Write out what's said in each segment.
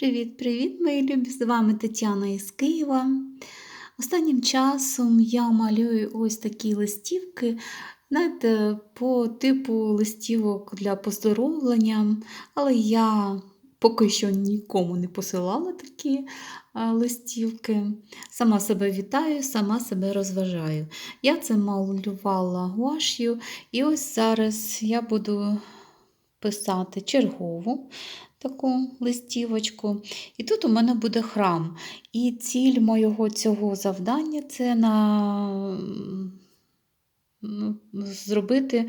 Привіт-привіт, мої любі! З вами Тетяна із Києва. Останнім часом я малюю ось такі листівки, знаєте, по типу листівок для поздоровлення, але я поки що нікому не посилала такі листівки. Сама себе вітаю, сама себе розважаю. Я це малювала гуаш'ю, і ось зараз я буду писати чергову таку листівочку. І тут у мене буде храм. І ціль моєго цього завдання це на зробити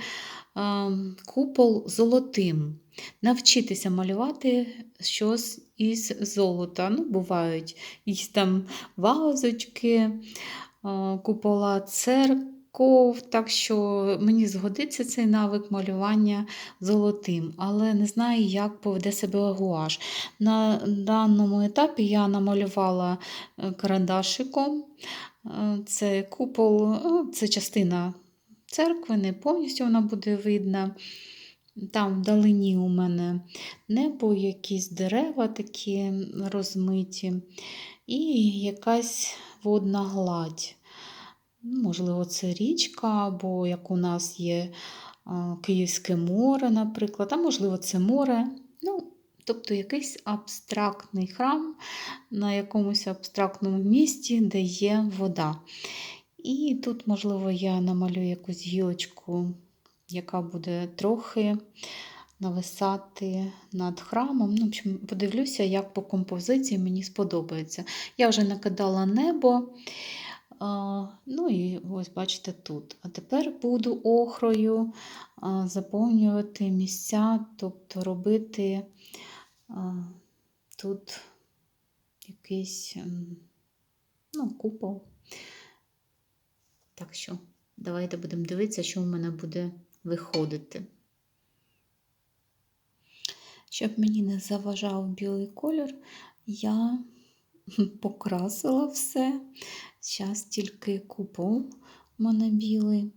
купол золотим, навчитися малювати щось із золота. Ну, Бувають якісь там вазочки, купола церкви ков, так що мені згодиться цей навик малювання золотим, але не знаю, як поведе себе гуаш. На даному етапі я намалювала е, карандашиком. Е, це купол, е, це частина церкви, не повністю вона буде видна. Там вдалині у мене небо, якісь дерева такі розмиті, і якась водна гладь. Ну, можливо, це річка, або як у нас є Київське море, наприклад, а можливо, це море. Ну, Тобто якийсь абстрактний храм на якомусь абстрактному місці, де є вода. І тут, можливо, я намалюю якусь гілочку, яка буде трохи нависати над храмом. Ну, Подивлюся, як по композиції мені сподобається. Я вже накидала небо. Ну і ось бачите тут. А тепер буду охрою заповнювати місця, тобто робити тут якийсь ну, купол. Так що, давайте будемо дивитися, що в мене буде виходити. Щоб мені не заважав білий колір, я покрасила все. Зараз тільки купол у мене білий.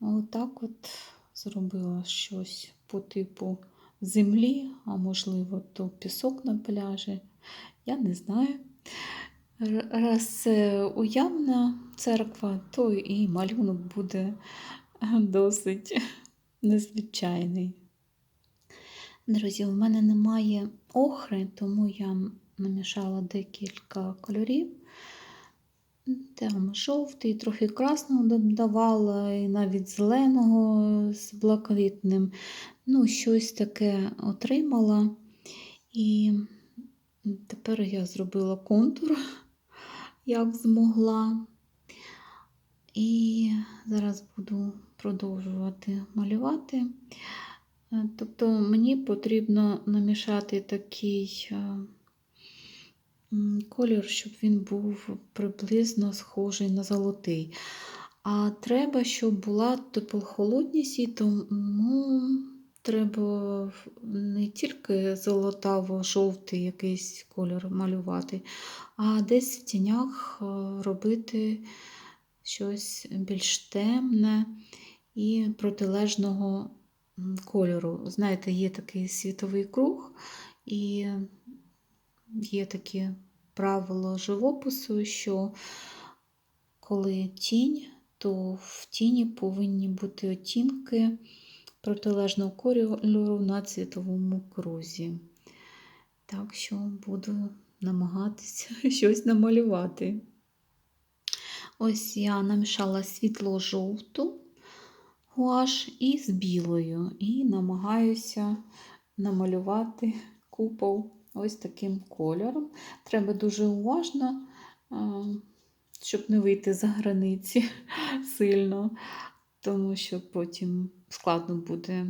Отак от зробила щось по типу землі, а можливо, то пісок на пляжі. Я не знаю. Раз це уявна церква, то і малюнок буде досить незвичайний. Друзі, у мене немає охри, тому я намішала декілька кольорів. Там жовтий, трохи красного додавала, і навіть зеленого з блакитним. Ну, щось таке отримала. І тепер я зробила контур, як змогла. І зараз буду продовжувати малювати. Тобто мені потрібно намішати такий е, колір, щоб він був приблизно схожий на золотий. А треба, щоб була теплохолодність, і тому треба не тільки золотаво-жовтий якийсь кольор малювати, а десь в тінях е, робити щось більш темне і протилежного кольору. Знаєте, є такий світовий круг, і є такі правило живопису, що коли тінь, то в тіні повинні бути оттінки протилежного кольору на цвітовому крузі. Так що буду намагатися щось намалювати. Ось я намішала світло-жовту гуаш із білою, і намагаюся намалювати купол ось таким кольором. Треба дуже уважно, щоб не вийти за границі сильно, тому що потім складно буде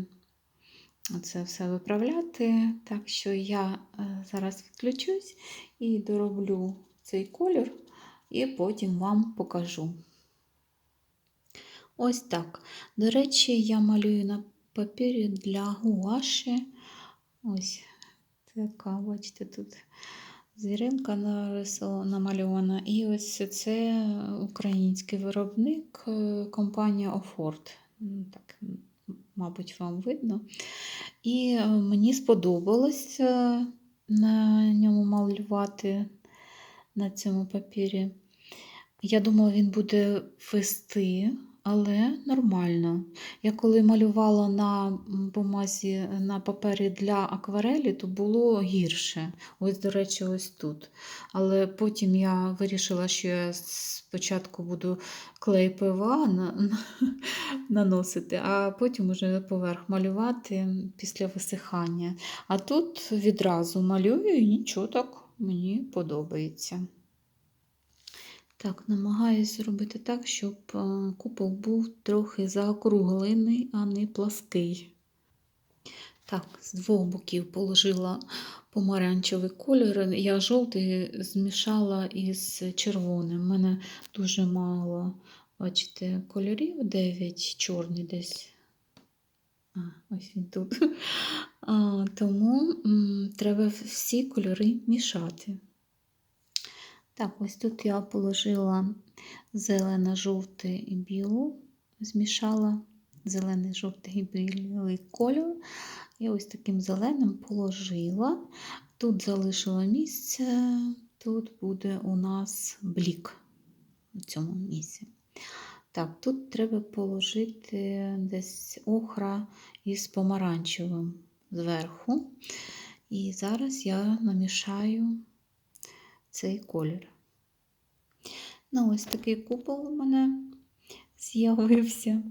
це все виправляти. Так що я е, зараз відключусь і дороблю цей колір, і потім вам покажу. Ось так. До речі, я малюю на папірі для гуаші. Ось така, бачите, тут звіринка намальована. І ось це український виробник, е, компанія Офорт. Так, Мабуть, вам видно. І е, мені сподобалось на ньому малювати на цьому папірі. Я думала, він буде вести, але нормально. Я коли малювала на бумазі на папері для акварелі, то було гірше. Ось, до речі, ось тут. Але потім я вирішила, що я спочатку буду клей ПВА на, на- наносити, а потім уже поверх малювати після висихання. А тут відразу малюю і нічого так мені подобається. Так, намагаюся зробити так, щоб е, купол був трохи заокруглений, а не плаский. Так, з двох боків положила помаранчевий кольор. Я жовтий змішала із червоним. У мене дуже мало, бачите, кольорів, 9 чорний десь. А, ось він тут. А, тому м, треба всі кольори мішати. Так, ось тут я положила зелене, жовте і білу, змішала зелений, жовтий і білий кольор. І ось таким зеленим положила. Тут залишила місце, тут буде у нас блік у цьому місці. Так, тут треба положити десь охра із помаранчевим зверху. І зараз я намішаю цей колір. Ну, ось такий купол у мене з'явився.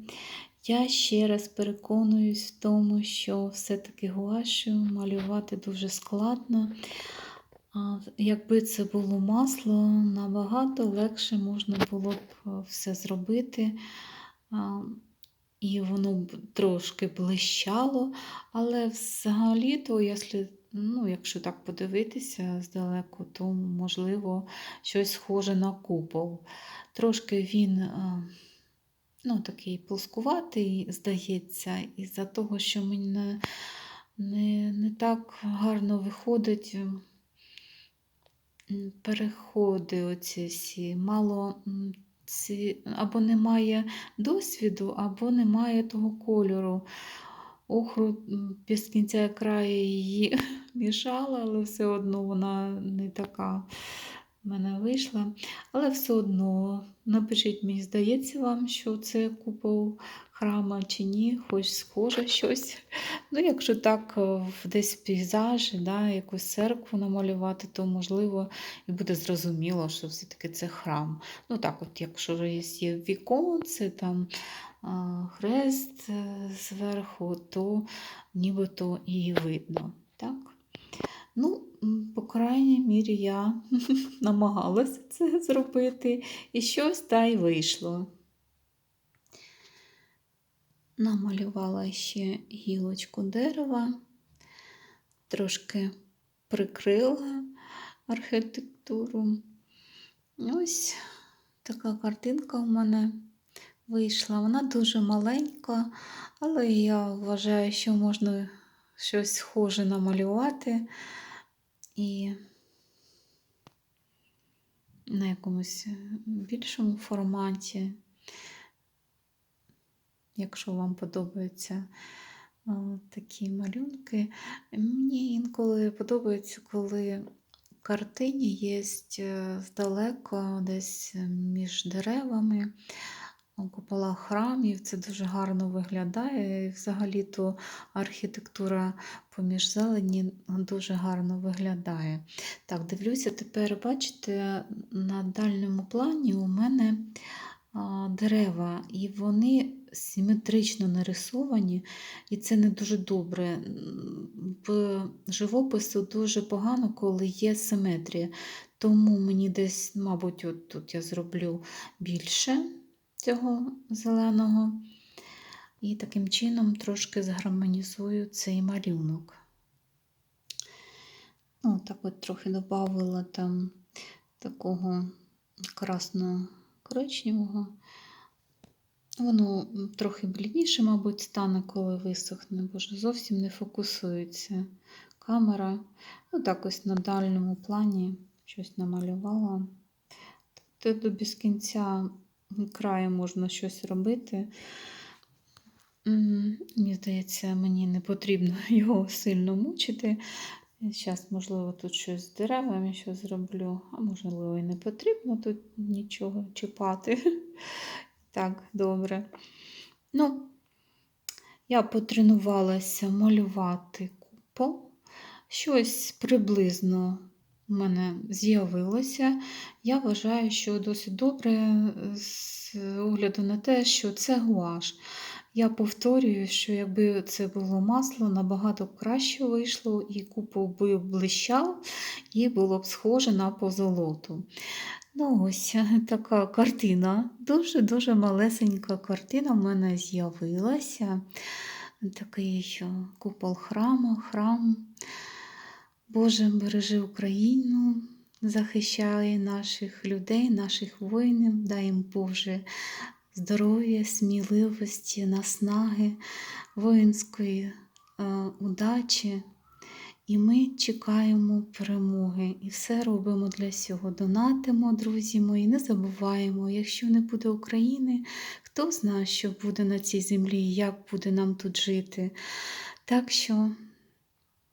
Я ще раз переконуюсь в тому, що все-таки гуашю малювати дуже складно. Якби це було масло, набагато легше можна було б все зробити. І воно б трошки блищало, але взагалі-то, якщо, ну, якщо так подивитися здалеку, то можливо щось схоже на купол. Трошки він е, ну, такий плоскуватий, здається, із-за того, що мені не, не, не так гарно виходить. Переходи оці всі, мало ці, або немає досвіду, або немає того кольору. Охру без кінця краю її мішала, але все одно вона не така в мене вийшла. Але все одно напишіть мені, здається вам, що це купол храма чи ні, хоч схоже щось. Ну, якщо так, е, десь пейзажі, да, якусь церкву намалювати, то можливо і буде зрозуміло, що все-таки це храм. Ну так, от якщо є віконце, там хрест е, зверху, то нібито і видно. Так? Ну, по крайній мірі, я намагалася це зробити, і щось та й вийшло. Намалювала ще гілочку дерева, трошки прикрила архітектуру. Ось така картинка у мене вийшла. Вона дуже маленька, але я вважаю, що можна щось схоже намалювати і на якомусь більшому форматі. Якщо вам подобаються такі малюнки, мені інколи подобається, коли картині є е, здалеко, десь між деревами, у куполах храмів. Це дуже гарно виглядає. І взагалі-то архітектура поміж зелені дуже гарно виглядає. Так, дивлюся, тепер, бачите, на дальньому плані у мене дерева, і вони симетрично нарисовані, і це не дуже добре. В живопису дуже погано, коли є симетрія. Тому мені десь, мабуть, от тут я зроблю більше цього зеленого. І таким чином трошки згармонізую цей малюнок. Ну, так от трохи додавала там такого красно-коричневого. Воно трохи блідніше, мабуть, стане, коли висохне, бо ж зовсім не фокусується камера. Ну, так ось на дальньому плані щось намалювала. Тут до без кінця краю можна щось робити. Мені здається, мені не потрібно його сильно мучити. Зараз, можливо, тут щось з деревами ще зроблю, а можливо, і не потрібно тут нічого чіпати. Так, добре. Ну, я потренувалася малювати купол. Щось приблизно в мене з'явилося. Я вважаю, що досить добре з огляду на те, що це гуаш. Я повторюю, що якби це було масло, набагато краще вийшло, і купол би блищав, і було б схоже на позолоту. Ну, ось така картина. Дуже-дуже малесенька картина в мене з'явилася. Такий е, купол храму, храм. Боже, бережи Україну, захищай наших людей, наших воїнів, дай їм Боже здоров'я, сміливості, наснаги, воїнської е, удачі. І ми чекаємо перемоги і все робимо для цього. Донатимо, друзі мої, не забуваємо, якщо не буде України, хто знає, що буде на цій землі, як буде нам тут жити. Так що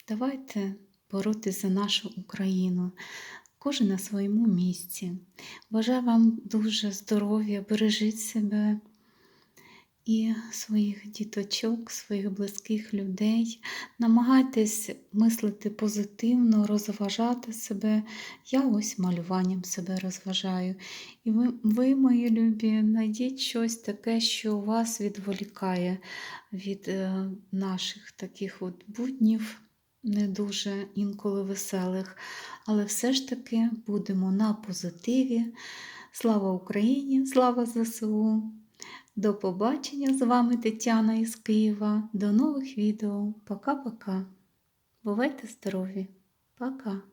давайте боротися за нашу Україну, кожен на своєму місці. Бажаю вам дуже здоров'я, бережіть себе і своїх діточок, своїх близьких людей. Намагайтесь мислити позитивно, розважати себе. Я ось малюванням себе розважаю. І ви, ви мої любі, знайдіть щось таке, що вас відволікає від е, наших таких от буднів. Не дуже інколи веселих, але все ж таки будемо на позитиві. Слава Україні! Слава ЗСУ! До побачення! З вами Тетяна із Києва. До нових відео. Пока-пока. Бувайте здорові! Пока!